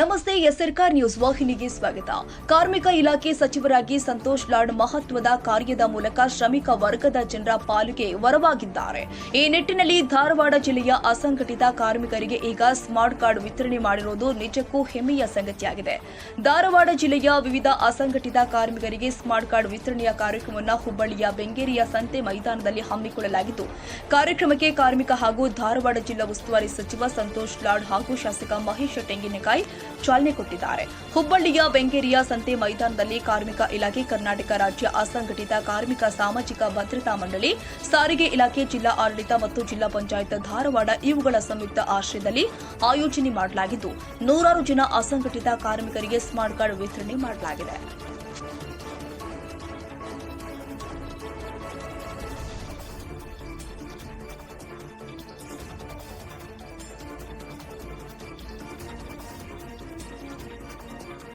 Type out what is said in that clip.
ನಮಸ್ತೆ ಎಸ್ಆರ್ಕಾರ್ ನ್ಯೂಸ್ ವಾಹಿನಿಗೆ ಸ್ವಾಗತ. ಕಾರ್ಮಿಕ ಇಲಾಖೆ ಸಚಿವರಾಗಿ ಸಂತೋಷ್ ಲಾಡ್ ಮಹತ್ವದ ಕಾರ್ಯದ ಮೂಲಕ ಶ್ರಮಿಕ ವರ್ಗದ ಜನರ ಪಾಲಿಗೆ ವರವಾಗಿದ್ದಾರೆ. ಈ ನಿಟ್ಟಿನಲ್ಲಿ ಧಾರವಾಡ ಜಿಲ್ಲೆಯ ಅಸಂಘಟಿತ ಕಾರ್ಮಿಕರಿಗೆ ಈಗ ಸ್ಮಾರ್ಟ್ ಕಾರ್ಡ್ ವಿತರಣೆ ಮಾಡಿರುವುದು ನಿಜಕ್ಕೂ ಹೆಮ್ಮೆಯ ಸಂಗತಿಯಾಗಿದೆ. ಧಾರವಾಡ ಜಿಲ್ಲೆಯ ವಿವಿಧ ಅಸಂಘಟಿತ ಕಾರ್ಮಿಕರಿಗೆ ಸ್ಮಾರ್ಟ್ ಕಾರ್ಡ್ ವಿತರಣೆಯ ಕಾರ್ಯಕ್ರಮವನ್ನು ಹುಬ್ಬಳ್ಳಿಯ ಬೆಂಗೇರಿಯ ಸಂತೆ ಮೈದಾನದಲ್ಲಿ ಹಮ್ಮಿಕೊಳ್ಳಲಾಗಿದ್ದು ಕಾರ್ಯಕ್ರಮಕ್ಕೆ ಕಾರ್ಮಿಕ ಹಾಗೂ ಧಾರವಾಡ ಜಿಲ್ಲಾ ಉಸ್ತುವಾರಿ ಸಚಿವ ಸಂತೋಷ್ ಲಾಡ್ ಹಾಗೂ ಶಾಸಕ ಮಹೇಶ್ ತೆಂಗಿನಕಾಯಿ ಚಾಲನೆ ಕೊಟ್ಟಿದ್ದಾರೆ. ಹುಬ್ಬಳ್ಳಿಯ ಬೆಂಗೇರಿಯ ಸಂತೆ ಮೈದಾನದಲ್ಲಿ ಕಾರ್ಮಿಕ ಇಲಾಖೆ ಕರ್ನಾಟಕ ರಾಜ್ಯ ಅಸಂಘಟಿತ ಕಾರ್ಮಿಕ ಸಾಮಾಜಿಕ ಭದ್ರತಾ ಮಂಡಳಿ, ಸಾರಿಗೆ ಇಲಾಖೆ, ಜಿಲ್ಲಾ ಆಡಳಿತ ಮತ್ತು ಜಿಲ್ಲಾ ಪಂಚಾಯತ್ ಧಾರವಾಡ ಇವುಗಳ ಸಂಯುಕ್ತ ಆಶ್ರಯದಲ್ಲಿ ಆಯೋಜನೆ ಮಾಡಲಾಗಿದ್ದು, ನೂರಾರು ಜನ ಅಸಂಘಟಿತ ಕಾರ್ಮಿಕರಿಗೆ ಸ್ಮಾರ್ಟ್ ಕಾರ್ಡ್ ವಿತರಣೆ ಮಾಡಲಾಗಿದೆ.